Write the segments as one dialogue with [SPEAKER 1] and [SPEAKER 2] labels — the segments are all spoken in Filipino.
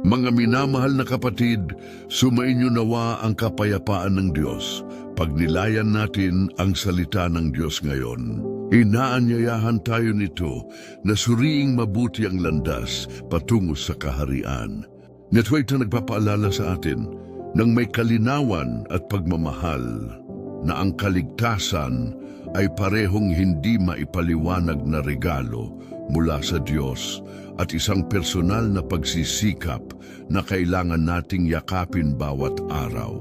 [SPEAKER 1] Mga minamahal na kapatid, sumainyo nawa ang kapayapaan ng Diyos pag nilayan natin ang salita ng Diyos ngayon. Inaanyayahan tayo nito na suriing mabuti ang landas patungo sa kaharian. Netway na nagpapaalala sa atin ng may kalinawan at pagmamahal na ang kaligtasan ay parehong hindi maipaliwanag na regalo mula sa Diyos at isang personal na pagsisikap na kailangan nating yakapin bawat araw.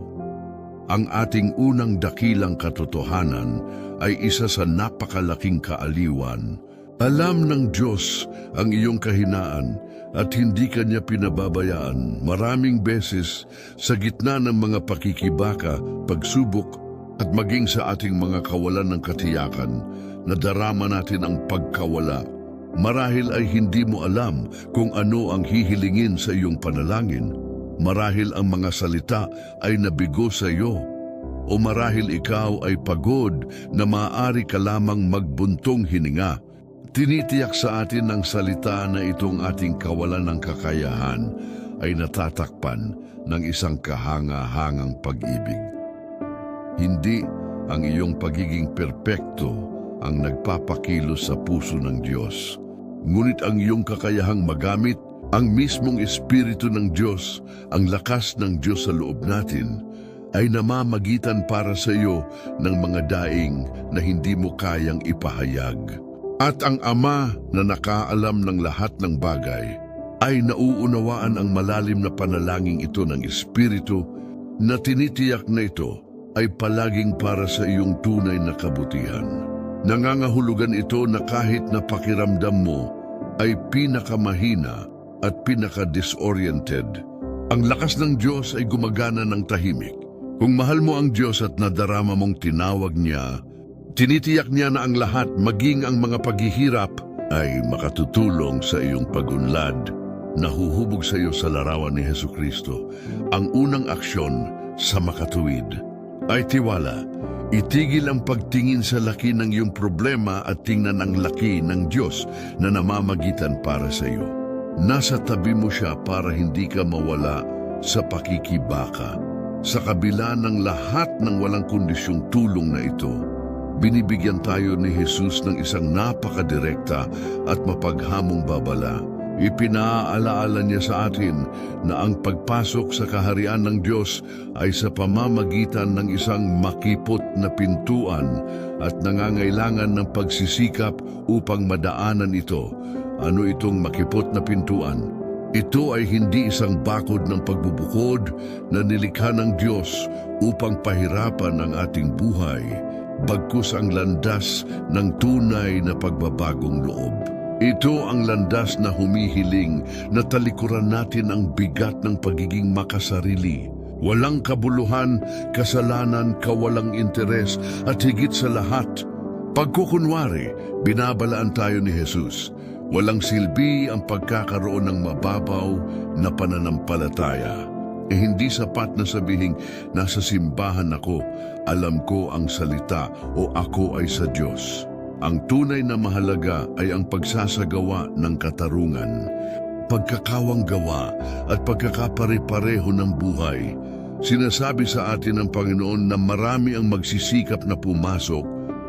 [SPEAKER 1] Ang ating unang dakilang katotohanan ay isa sa napakalaking kaaliwan. Alam ng Diyos ang iyong kahinaan at hindi kanya pinababayaan maraming beses sa gitna ng mga pakikibaka, pagsubok at maging sa ating mga kawalan ng katiyakan na darama natin ang pagkawala. Marahil ay hindi mo alam kung ano ang hihilingin sa iyong panalangin. Marahil ang mga salita ay nabigo sa iyo. O marahil ikaw ay pagod na maaari ka lamang magbuntong hininga. Tinitiyak sa atin ng salita na itong ating kawalan ng kakayahan ay natatakpan ng isang kahanga-hangang pag-ibig. Hindi ang iyong pagiging perpekto ang nagpapakilos sa puso ng Diyos. Ngunit ang iyong kakayahang magamit ang mismong Espiritu ng Diyos, ang lakas ng Diyos sa loob natin, ay namamagitan para sa iyo ng mga daing na hindi mo kayang ipahayag. At ang Ama na nakaalam ng lahat ng bagay ay nauunawaan ang malalim na panalangin ito ng Espiritu na tinitiyak na ito ay palaging para sa iyong tunay na kabutihan. Nangangahulugan ito na kahit na pakiramdam mo ay pinakamahina at pinaka-disoriented, ang lakas ng Diyos ay gumagana ng tahimik. Kung mahal mo ang Diyos at nadarama mong tinawag niya, tinitiyak niya na ang lahat, maging ang mga paghihirap, ay makatutulong sa iyong pagunlad. Nahuhubog sa iyo sa larawan ni Heso Kristo. Ang unang aksyon sa makatuwid ay tiwala. Itigil ang pagtingin sa laki ng iyong problema at tingnan ang laki ng Diyos na namamagitan para sa iyo. Nasa tabi mo siya para hindi ka mawala sa pakikibaka. Sa kabila ng lahat ng walang kondisyong tulong na ito, binibigyan tayo ni Jesus ng isang napakadirekta at mapaghamong babala. Ipinaalaala niya sa atin na ang pagpasok sa kaharian ng Diyos ay sa pamamagitan ng isang makipot na pintuan at nangangailangan ng pagsisikap upang madaanan ito. Ano itong makipot na pintuan? Ito ay hindi isang bakod ng pagbubukod na nilikha ng Diyos upang pahirapan ang ating buhay, bagkus ang landas ng tunay na pagbabagong loob. Ito ang landas na humihiling na talikuran natin ang bigat ng pagiging makasarili. Walang kabuluhan, kasalanan, kawalang interes at higit sa lahat, pagkukunwari, binabalaan tayo ni Jesus. Walang silbi ang pagkakaroon ng mababaw na pananampalataya. Eh hindi sapat na sabihing nasa simbahan ako, alam ko ang salita o ako ay sa Diyos. Ang tunay na mahalaga ay ang pagsasagawa ng katarungan, pagkakawang gawa at pagkakapare-pareho ng buhay. Sinasabi sa atin ng Panginoon na marami ang magsisikap na pumasok,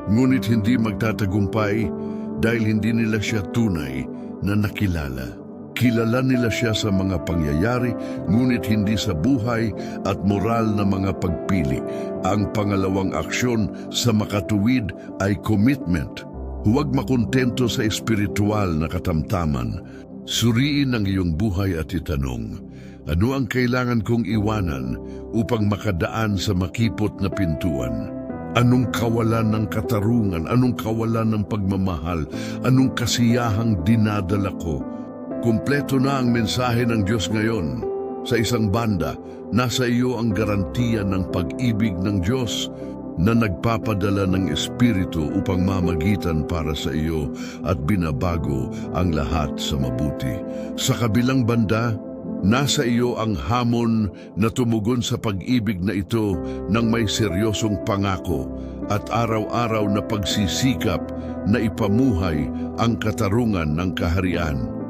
[SPEAKER 1] ngunit hindi magtatagumpay dahil hindi nila siya tunay na nakilala. Kilala nila siya sa mga pangyayari, ngunit hindi sa buhay at moral na mga pagpili. Ang pangalawang aksyon sa makatuwid ay commitment. Huwag makontento sa espiritual na katamtaman. Suriin ang iyong buhay at itanong, ano ang kailangan kong iwanan upang makadaan sa makipot na pintuan? Anong kawalan ng katarungan? Anong kawalan ng pagmamahal? Anong kasiyahang dinadala ko? Kumpleto na ang mensahe ng Diyos ngayon. Sa isang banda, nasa iyo ang garantiya ng pag-ibig ng Diyos na nagpapadala ng Espiritu upang mamagitan para sa iyo at binabago ang lahat sa mabuti. Sa kabilang banda, nasa iyo ang hamon na tumugon sa pag-ibig na ito ng may seryosong pangako at araw-araw na pagsisikap na ipamuhay ang katarungan ng kaharian.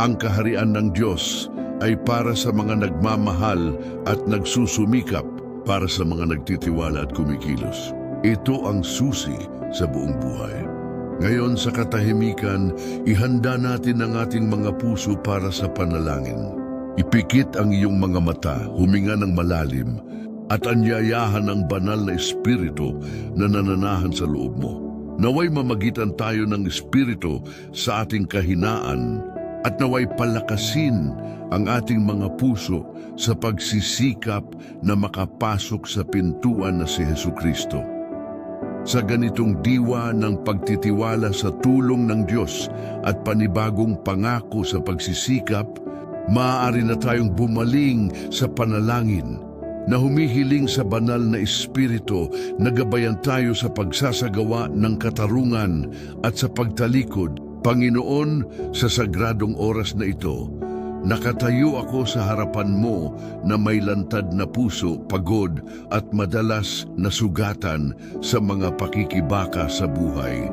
[SPEAKER 1] Ang kaharian ng Diyos ay para sa mga nagmamahal at nagsusumikap para sa mga nagtitiwala at kumikilos. Ito ang susi sa buong buhay. Ngayon sa katahimikan, ihanda natin ang ating mga puso para sa panalangin. Ipikit ang iyong mga mata, huminga ng malalim, at anyayahan ang banal na espiritu na nananahan sa loob mo. Naway mamagitan tayo ng espiritu sa ating kahinaan at naway palakasin ang ating mga puso sa pagsisikap na makapasok sa pintuan na si Heso Kristo. Sa ganitong diwa ng pagtitiwala sa tulong ng Diyos at panibagong pangako sa pagsisikap, maaari na tayong bumaling sa panalangin na humihiling sa banal na espiritu na gabayan tayo sa pagsasagawa ng katarungan at sa pagtalikod. Panginoon, sa sagradong oras na ito, nakatayo ako sa harapan mo na may lantad na puso, pagod at madalas nasugatan sa mga pakikibaka sa buhay.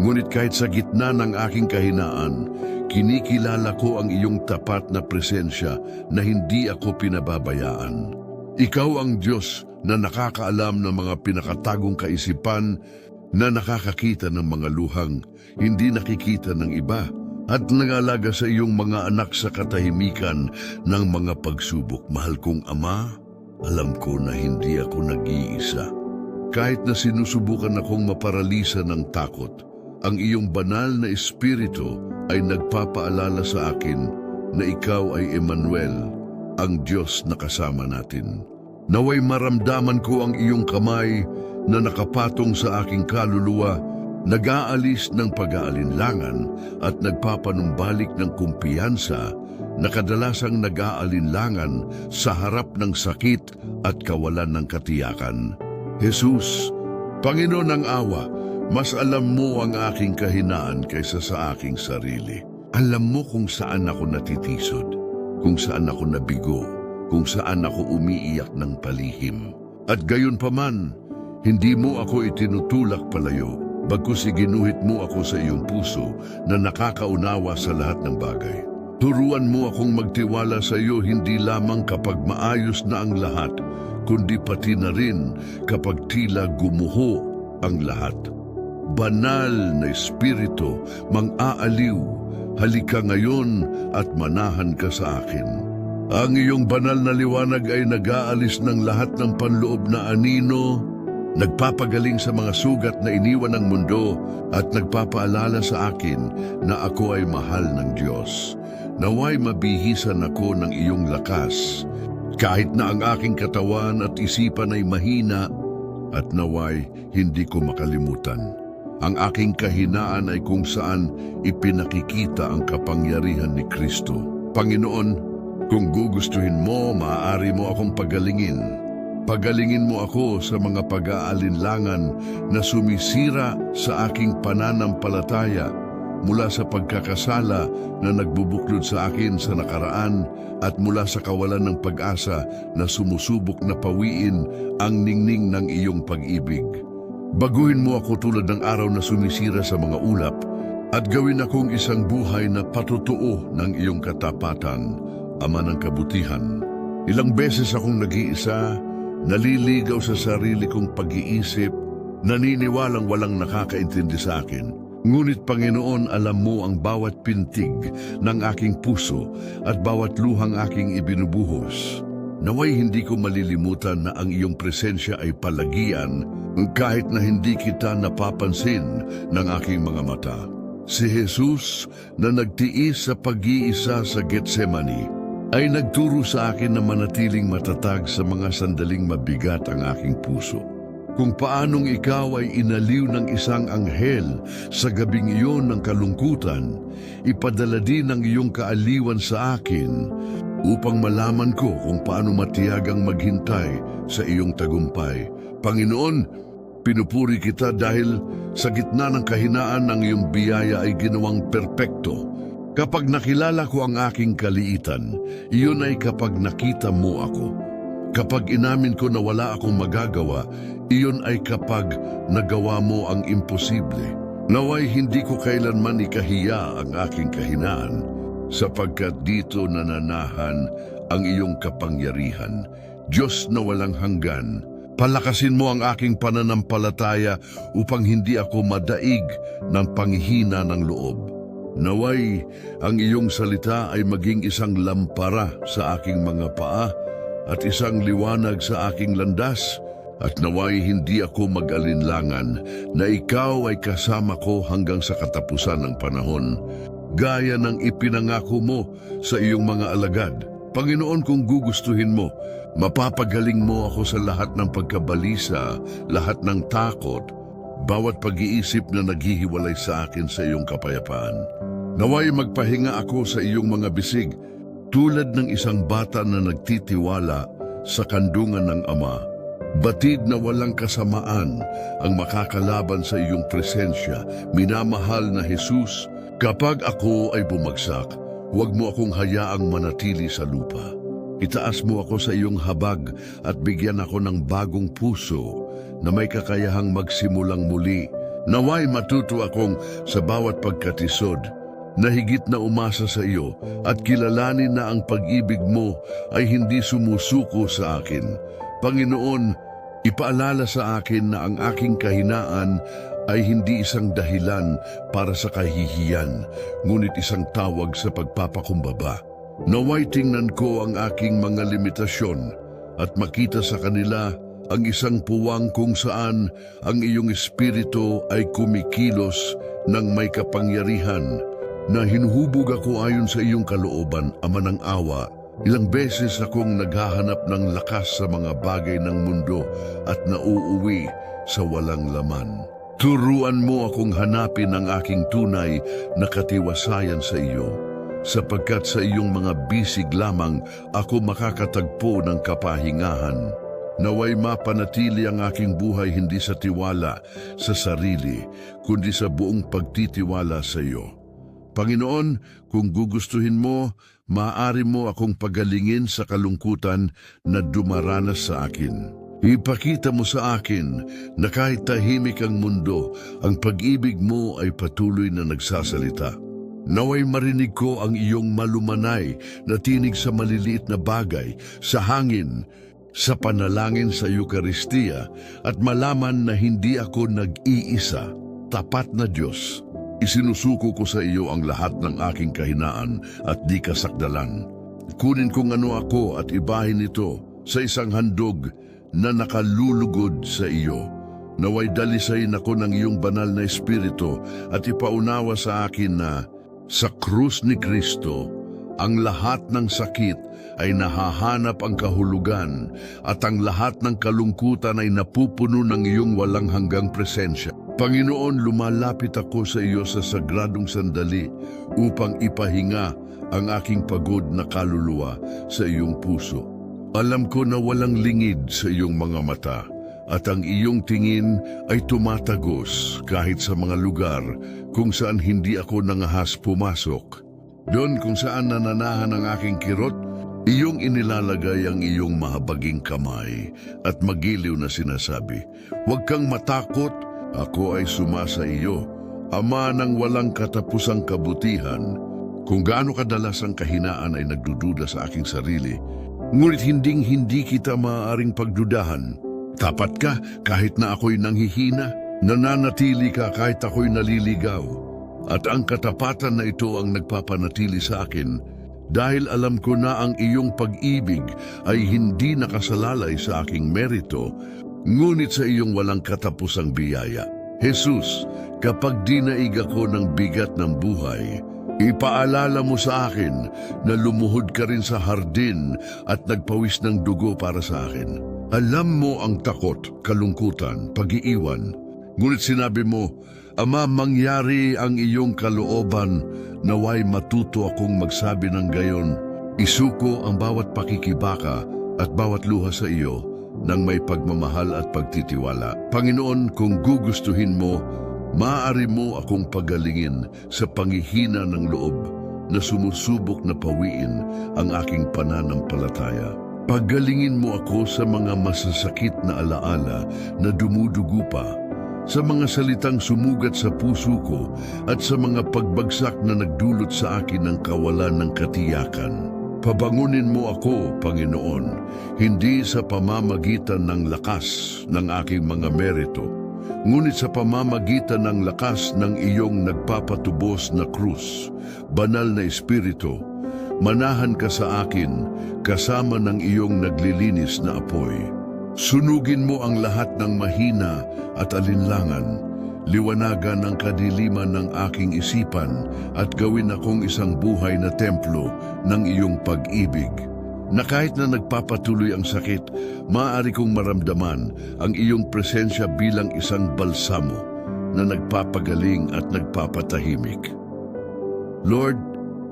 [SPEAKER 1] Ngunit kahit sa gitna ng aking kahinaan, kinikilala ko ang iyong tapat na presensya na hindi ako pinababayaan. Ikaw ang Diyos na nakakaalam ng mga pinakatagong kaisipan na nakakakita ng mga luhang hindi nakikita ng iba at nangalaga sa iyong mga anak sa katahimikan ng mga pagsubok. Mahal kong Ama, alam ko na hindi ako nag-iisa. Kahit na sinusubukan akong maparalisa ng takot, ang iyong banal na espiritu ay nagpapaalala sa akin na ikaw ay Emmanuel, ang Diyos na kasama natin. Naway maramdaman ko ang iyong kamay na nakapatong sa aking kaluluwa, nag-aalis ng pag-aalinlangan at nagpapanumbalik ng kumpiyansa na kadalasang nag-aalinlangan sa harap ng sakit at kawalan ng katiyakan. Jesus, Panginoon ng awa, mas alam mo ang aking kahinaan kaysa sa aking sarili. Alam mo kung saan ako natitisod, kung saan ako nabigo, kung saan ako umiiyak ng palihim. At gayon pa man, hindi mo ako itinutulak palayo, bagkus iginuhit mo ako sa iyong puso na nakakaunawa sa lahat ng bagay. Turuan mo akong magtiwala sa iyo hindi lamang kapag maayos na ang lahat, kundi pati na rin kapag tila gumuho ang lahat. Banal na Espiritu, mang-aaliw, halika ngayon at manahan ka sa akin. Ang iyong banal na liwanag ay nag-aalis ng lahat ng panloob na anino, nagpapagaling sa mga sugat na iniwan ng mundo at nagpapaalala sa akin na ako ay mahal ng Diyos. Naway mabihisan ako ng iyong lakas, kahit na ang aking katawan at isipan ay mahina at naway hindi ko makalimutan. Ang aking kahinaan ay kung saan ipinakikita ang kapangyarihan ni Kristo. Panginoon, kung gugustuhin mo, maaari mo akong pagalingin. Pagalingin mo ako sa mga pag-aalinlangan na sumisira sa aking pananampalataya mula sa pagkakasala na nagbubuklod sa akin sa nakaraan at mula sa kawalan ng pag-asa na sumusubok na pawiin ang ningning ng iyong pag-ibig. Baguhin mo ako tulad ng araw na sumisira sa mga ulap at gawin akong isang buhay na patutuo ng iyong katapatan, Ama ng kabutihan. Ilang beses akong nag-iisa, naliligaw sa sarili kong pag-iisip, naniniwalang walang nakakaintindi sa akin. Ngunit Panginoon, alam mo ang bawat pintig ng aking puso at bawat luhang aking ibinubuhos. Naway hindi ko malilimutan na ang iyong presensya ay palagian kahit na hindi kita napapansin ng aking mga mata. Si Jesus na nagtiis sa pag-iisa sa Getsemani ay nagturo sa akin na manatiling matatag sa mga sandaling mabigat ang aking puso. Kung paanong ikaw ay inaliw ng isang anghel sa gabing iyon ng kalungkutan, ipadala din ang iyong kaaliwan sa akin upang malaman ko kung paano matiyagang maghintay sa iyong tagumpay. Panginoon, pinupuri kita dahil sa gitna ng kahinaan ng iyong biyaya ay ginawang perpekto. Kapag nakilala ko ang aking kaliitan, iyon ay kapag nakita mo ako. Kapag inamin ko na wala akong magagawa, iyon ay kapag nagawa mo ang imposible. Naway hindi ko kailanman ikahiya ang aking kahinaan. sapagkat dito nananahan ang iyong kapangyarihan. Diyos na walang hanggan, palakasin mo ang aking pananampalataya upang hindi ako madaig ng panghina ng loob. Naway, ang iyong salita ay maging isang lampara sa aking mga paa at isang liwanag sa aking landas. At naway hindi ako mag-alinlangan na ikaw ay kasama ko hanggang sa katapusan ng panahon. Gaya ng ipinangako mo sa iyong mga alagad. Panginoon kung gugustuhin mo, mapapagaling mo ako sa lahat ng pagkabalisa, lahat ng takot, bawat pag-iisip na naghihiwalay sa akin sa iyong kapayapaan. Naway magpahinga ako sa iyong mga bisig, tulad ng isang bata na nagtitiwala sa kandungan ng Ama. Batid na walang kasamaan ang makakalaban sa iyong presensya, minamahal na Jesus. Kapag ako ay bumagsak, huwag mo akong hayaang manatili sa lupa. Itaas mo ako sa iyong habag at bigyan ako ng bagong puso na may kakayahang magsimulang muli. Naway matuto akong sa bawat pagkatisod na higit na umasa sa iyo at kilalanin na ang pag-ibig mo ay hindi sumusuko sa akin. Panginoon, ipaalala sa akin na ang aking kahinaan ay hindi isang dahilan para sa kahihiyan, ngunit isang tawag sa pagpapakumbaba. Naway tingnan ko ang aking mga limitasyon at makita sa kanila ang isang puwang kung saan ang iyong espiritu ay kumikilos ng may kapangyarihan na hinuhubog ako ayon sa iyong kalooban, ama ng awa. Ilang beses akong naghahanap ng lakas sa mga bagay ng mundo at nauuwi sa walang laman. Turuan mo akong hanapin ang aking tunay na katiwasayan sa iyo, sapagkat sa iyong mga bisig lamang ako makakatagpo ng kapahingahan. Naway mapanatili ang aking buhay hindi sa tiwala sa sarili, kundi sa buong pagtitiwala sa iyo. Panginoon, kung gugustuhin mo, maaari mo akong pagalingin sa kalungkutan na dumaranas sa akin. Ipakita mo sa akin na kahit tahimik ang mundo, ang pag-ibig mo ay patuloy na nagsasalita. Naway marinig ko ang iyong malumanay na tinig sa maliliit na bagay, sa hangin, sa panalangin sa Eukaristiya at malaman na hindi ako nag-iisa, tapat na Diyos. Isinusuko ko sa iyo ang lahat ng aking kahinaan at di kasakdalan. Kunin kung ano ako at ibahin ito sa isang handog na nakalulugod sa iyo. Naway dalisayin ako ng iyong banal na espiritu at ipaunawa sa akin na sa krus ni Kristo, ang lahat ng sakit ay nahahanap ang kahulugan at ang lahat ng kalungkutan ay napupuno ng iyong walang hanggang presensya. Panginoon, lumalapit ako sa iyo sa sagradong sandali upang ipahinga ang aking pagod na kaluluwa sa iyong puso. Alam ko na walang lingid sa iyong mga mata at ang iyong tingin ay tumatagos kahit sa mga lugar kung saan hindi ako nangahas pumasok. Doon kung saan nananahan ang aking kirot, iyong inilalagay ang iyong mahabaging kamay at magiliw na sinasabi, Huwag kang matakot, ako ay sumasa iyo, Ama ng walang katapusang kabutihan. Kung gaano kadalas ang kahinaan ay nagdududa sa aking sarili, ngunit hinding hindi kita maaaring pagdudahan. Tapat ka kahit na ako'y nanghihina, nananatili ka kahit ako'y naliligaw. At ang katapatan na ito ang nagpapanatili sa akin dahil alam ko na ang iyong pag-ibig ay hindi nakasalalay sa aking merito, ngunit sa iyong walang katapusang biyaya. Jesus, kapag dinaig ako ng bigat ng buhay, ipaalala mo sa akin na lumuhod ka rin sa hardin at nagpawis ng dugo para sa akin. Alam mo ang takot, kalungkutan, pag-iiwan. Ngunit sinabi mo, Ama, mangyari ang iyong kalooban, naway matuto akong magsabi ng gayon. Isuko ang bawat pakikibaka at bawat luha sa iyo ng may pagmamahal at pagtitiwala. Panginoon, kung gugustuhin mo, maaari mo akong pagalingin sa pangihina ng loob na sumusubok na pawiin ang aking pananampalataya. Pagalingin mo ako sa mga masasakit na alaala na dumudugo pa, sa mga salitang sumugat sa puso ko at sa mga pagbagsak na nagdulot sa akin ng kawalan ng katiyakan. Pabangunin mo ako, Panginoon, hindi sa pamamagitan ng lakas ng aking mga merito, ngunit sa pamamagitan ng lakas ng iyong nagpapatubos na krus, banal na espiritu, manahan ka sa akin kasama ng iyong naglilinis na apoy. Sunugin mo ang lahat ng mahina at alinlangan, liwanagan ang kadiliman ng aking isipan at gawin akong isang buhay na templo ng iyong pag-ibig. Na kahit na nagpapatuloy ang sakit, maaari kong maramdaman ang iyong presensya bilang isang balsamo na nagpapagaling at nagpapatahimik. Lord,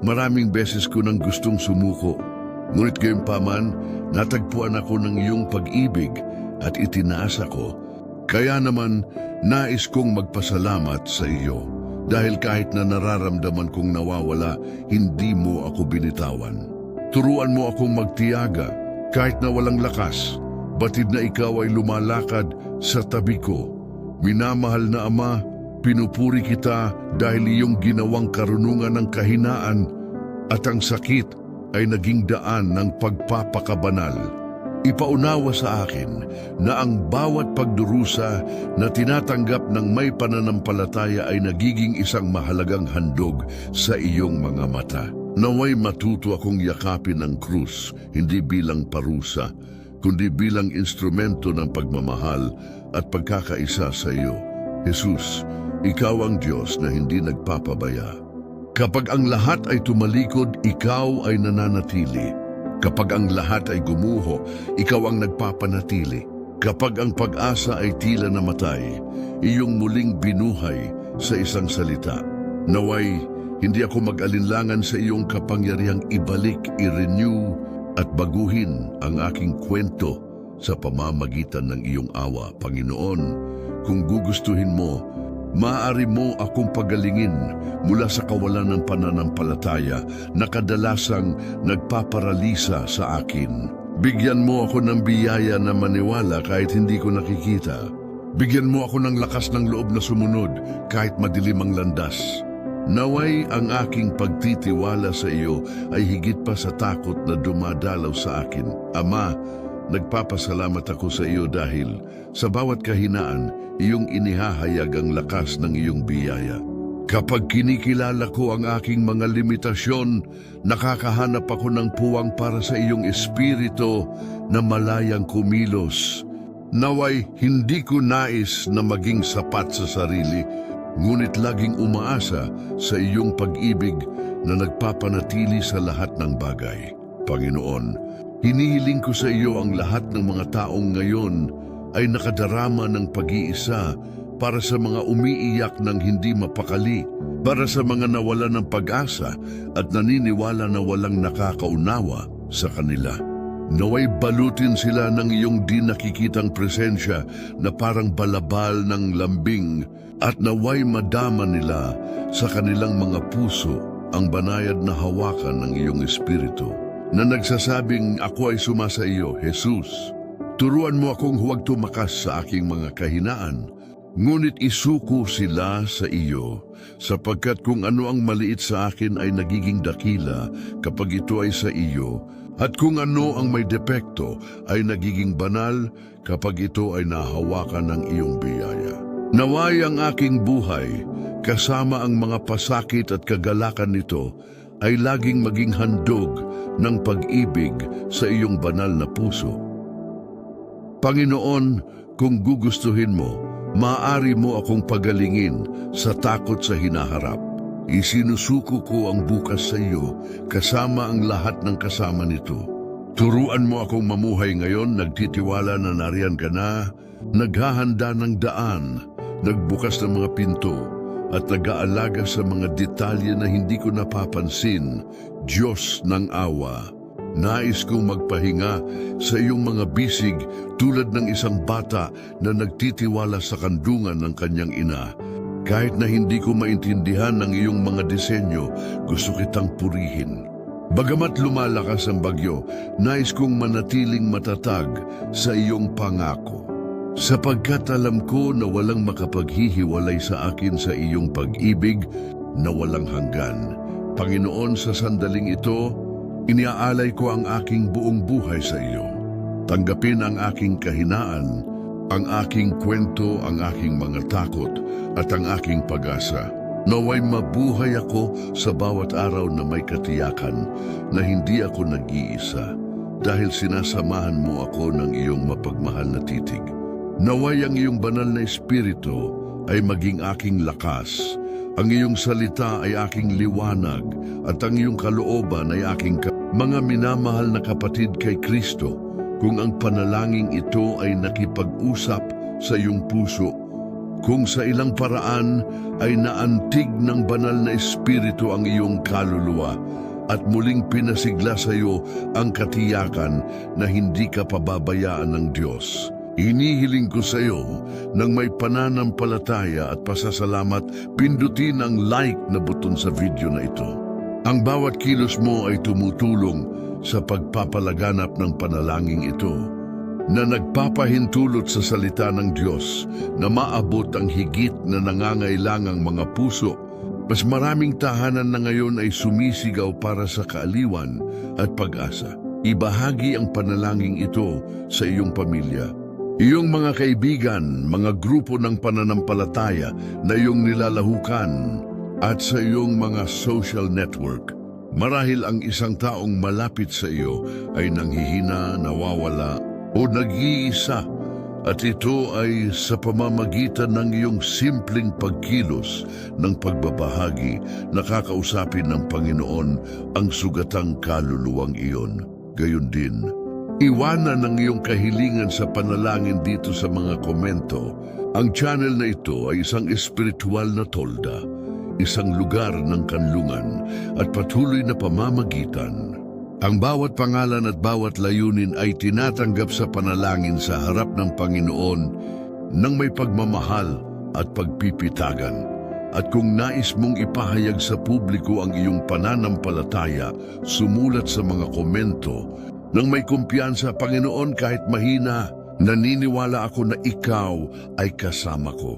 [SPEAKER 1] maraming beses ko nang gustong sumuko, ngunit gayon paman, natagpuan ako ng iyong pag-ibig at itinaas ako. Kaya naman, nais kong magpasalamat sa iyo dahil kahit na nararamdaman kong nawawala, hindi mo ako binitawan. Turuan mo akong magtiyaga kahit na walang lakas, batid na ikaw ay lumalakad sa tabi ko. Minamahal na Ama, pinupuri kita dahil iyong ginawang karunungan ng kahinaan at ang sakit ay naging daan ng pagpapakabanal. Ipaunawa sa akin na ang bawat pagdurusa na tinatanggap ng may pananampalataya ay nagiging isang mahalagang handog sa iyong mga mata. Naway matuto akong yakapin ang krus, hindi bilang parusa, kundi bilang instrumento ng pagmamahal at pagkakaisa sa iyo. Jesus, ikaw ang Diyos na hindi nagpapabaya. Kapag ang lahat ay tumalikod, ikaw ay nananatili. Kapag ang lahat ay gumuho, ikaw ang nagpapanatili. Kapag ang pag-asa ay tila namatay, iyong muling binuhay sa isang salita. Naway, hindi ako mag-alinlangan sa iyong kapangyarihang ibalik, i-renew at baguhin ang aking kwento sa pamamagitan ng iyong awa, Panginoon. Kung gugustuhin mo, maaari mo akong pagalingin mula sa kawalan ng pananampalataya na kadalasang nagpaparalisa sa akin. Bigyan mo ako ng biyaya na maniwala kahit hindi ko nakikita. Bigyan mo ako ng lakas ng loob na sumunod kahit madilim ang landas. Naway ang aking pagtitiwala sa iyo ay higit pa sa takot na dumadalaw sa akin. Ama, nagpapasalamat ako sa iyo dahil sa bawat kahinaan, iyong inihahayag ang lakas ng iyong biyaya. Kapag kinikilala ko ang aking mga limitasyon, nakakahanap ako ng puwang para sa iyong espiritu na malayang kumilos. Naway hindi ko nais na maging sapat sa sarili, ngunit laging umaasa sa iyong pag-ibig na nagpapanatili sa lahat ng bagay. Panginoon, hinihiling ko sa iyo ang lahat ng mga taong ngayon ay nakadarama ng pag-iisa para sa mga umiiyak ng hindi mapakali, para sa mga nawala ng pag-asa at naniniwala na walang nakakaunawa sa kanila. Naway balutin sila ng iyong di nakikitang presensya na parang balabal ng lambing at naway madama nila sa kanilang mga puso ang banayad na hawakan ng iyong espiritu na nagsasabing ako ay sumasa iyo, Jesus. Turuan mo akong huwag tumakas sa aking mga kahinaan, ngunit isuko sila sa iyo, sapagkat kung ano ang maliit sa akin ay nagiging dakila kapag ito ay sa iyo, at kung ano ang may depekto ay nagiging banal kapag ito ay nahawakan ng iyong biyaya. Naway ang aking buhay, kasama ang mga pasakit at kagalakan nito, ay laging maging handog ng pag-ibig sa iyong banal na puso. Panginoon, kung gugustuhin mo, maaari mo akong pagalingin sa takot sa hinaharap. Isinusuko ko ang bukas sa iyo kasama ang lahat ng kasama nito. Turuan mo akong mamuhay ngayon, nagtitiwala na nariyan ka na, naghahanda ng daan, nagbukas ng mga pinto, at nag-aalaga sa mga detalye na hindi ko napapansin, Diyos ng awa. Nais kong magpahinga sa iyong mga bisig tulad ng isang bata na nagtitiwala sa kandungan ng kanyang ina. Kahit na hindi ko maintindihan ng iyong mga disenyo, gusto kitang purihin. Bagamat lumalakas ang bagyo, nais kong manatiling matatag sa iyong pangako. Sapagkat alam ko na walang makapaghihiwalay sa akin sa iyong pag-ibig na walang hanggan. Panginoon, sa sandaling ito, iniaalay ko ang aking buong buhay sa iyo. Tanggapin ang aking kahinaan, ang aking kwento, ang aking mga takot, at ang aking pag-asa. Naway mabuhay ako sa bawat araw na may katiyakan na hindi ako nag-iisa dahil sinasamahan mo ako ng iyong mapagmahal na titig. Naway ang iyong banal na espiritu ay maging aking lakas, ang iyong salita ay aking liwanag, at ang iyong kalooban ay aking ka- mga minamahal na kapatid kay Kristo. Kung ang panalangin ito ay nakipag-usap sa iyong puso, kung sa ilang paraan ay naantig ng banal na espiritu ang iyong kaluluwa at muling pinasigla sa iyo ang katiyakan na hindi ka pababayaan ng Diyos. Inihiling ko sa iyo ng may pananampalataya at pasasalamat, pindutin ang like na buton sa video na ito. Ang bawat kilos mo ay tumutulong sa pagpapalaganap ng panalangin ito na nagpapahintulot sa salita ng Diyos na maabot ang higit na nangangailangang mga puso. Mas maraming tahanan na ngayon ay sumisigaw para sa kaaliwan at pag-asa. Ibahagi ang panalangin ito sa iyong pamilya. Iyong mga kaibigan, mga grupo ng pananampalataya na iyong nilalahukan at sa iyong mga social network. Marahil ang isang taong malapit sa iyo ay nanghihina, nawawala o nag-iisa at ito ay sa pamamagitan ng iyong simpleng pagkilos ng pagbabahagi nakakausapin ng Panginoon ang sugatang kaluluwang iyon. Gayon din, iwanan ang iyong kahilingan sa panalangin dito sa mga komento. Ang channel na ito ay isang espiritual na tolda, isang lugar ng kanlungan at patuloy na pamamagitan ang bawat pangalan at bawat layunin ay tinatanggap sa panalangin sa harap ng Panginoon ng may pagmamahal at pagpipitagan. At kung nais mong ipahayag sa publiko ang iyong pananampalataya, sumulat sa mga komento nang may kumpiyansa, Panginoon, kahit mahina, naniniwala ako na ikaw ay kasama ko.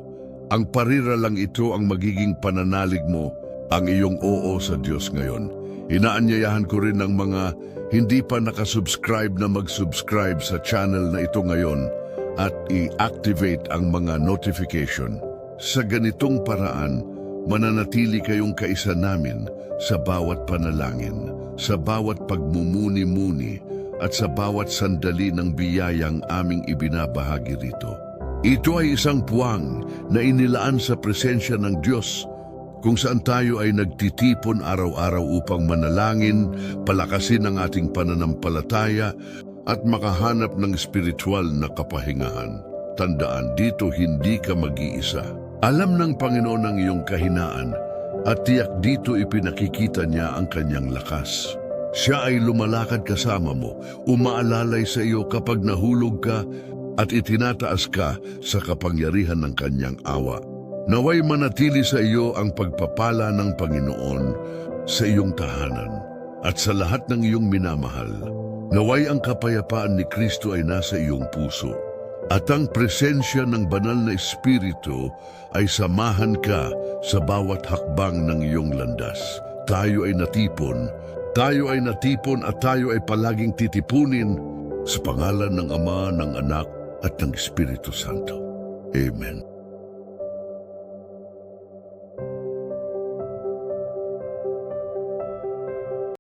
[SPEAKER 1] Ang parira lang ito ang magiging pananalig mo, ang iyong oo sa Diyos ngayon. Inaanyayahan ko rin ng mga hindi pa nakasubscribe na mag-subscribe sa channel na ito ngayon at i-activate ang mga notification. Sa ganitong paraan, mananatili kayong kaisa namin sa bawat panalangin, sa bawat pagmumuni-muni at sa bawat sandali ng biyayang aming ibinabahagi rito. Ito ay isang puwang na inilaan sa presensya ng Diyos kung saan tayo ay nagtitipon araw-araw upang manalangin, palakasin ang ating pananampalataya at makahanap ng spiritual na kapahingahan. Tandaan, dito hindi ka mag-iisa. Alam ng Panginoon ang iyong kahinaan at tiyak dito ipinakikita niya ang kanyang lakas. Siya ay lumalakad kasama mo, umaalalay sa iyo kapag nahulog ka at itinataas ka sa kapangyarihan ng kanyang awa. Naway manatili sa iyo ang pagpapala ng Panginoon sa iyong tahanan at sa lahat ng iyong minamahal. Naway ang kapayapaan ni Kristo ay nasa iyong puso at ang presensya ng banal na Espiritu ay samahan ka sa bawat hakbang ng iyong landas. Tayo ay natipon, tayo ay natipon at tayo ay palaging titipunin sa pangalan ng Ama, ng Anak at ng Espiritu Santo. Amen.